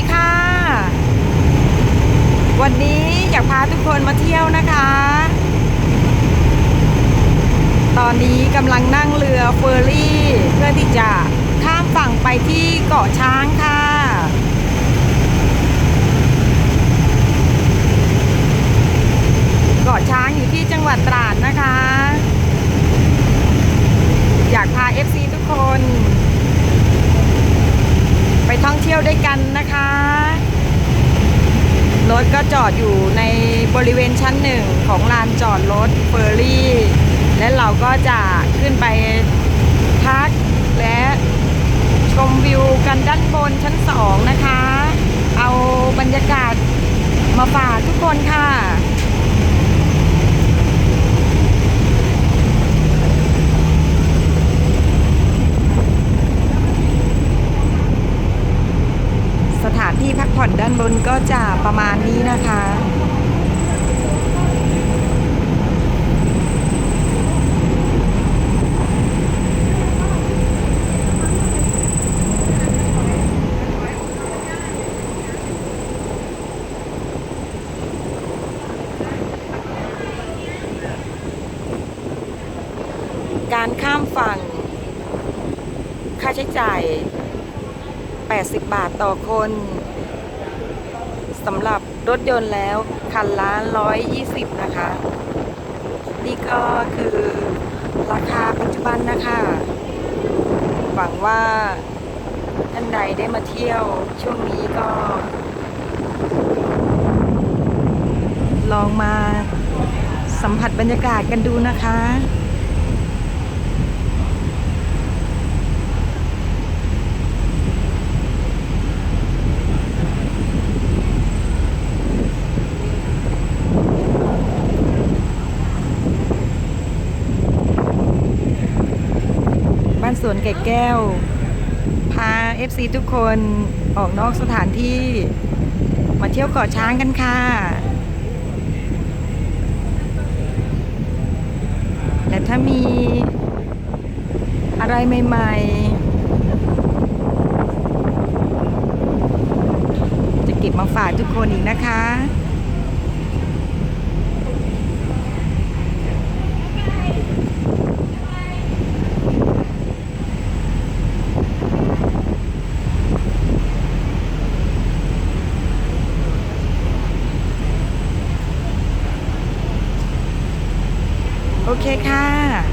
ดีค่ะ วันนี้อยากพาทุกคนมาเที่ยวนะคะ ตอนนี้กำลังนั่งเรือเฟอร์รี่ เพื่อที่จะข้ามฝั่งไปที่เกาะช้างค่ะเกาะช้างอยู่ที่จังหวัดตราดนะคะ อยากพา FC ทุกคน ไปท่องเที่ยวด้วยกันนะคะ รถก็จอดอยู่ในบริเวณชั้นหนึ่งของลานจอดรถเฟอร์รี่ และเราก็จะขึ้นไปพักและชมวิวกันด้านบนชั้นสองนะคะ เอาบรรยากาศมาฝากทุกคนค่ะ สถานที่พักผ่อนด้านบนก็จะประมาณนี้นะคะการข้ามฝั่ง ค่าใช้จ่าย 80 บาทต่อคน สำหรับรถยนต์แล้วคันละ120 นะคะ นี่ก็คือราคาปัจจุบันนะคะ หวังว่าท่านใดได้มาเที่ยวช่วงนี้ก็ ลองมาสัมผัสบรรยากาศกันดูนะคะ สวนไก่แก้ว พา FC ทุกคนออกนอกสถานที่ มาเที่ยวเกาะช้างกันค่ะ และถ้ามีอะไรใหม่ๆ จะเก็บมาฝากทุกคนอีกนะคะ โอเคค่ะ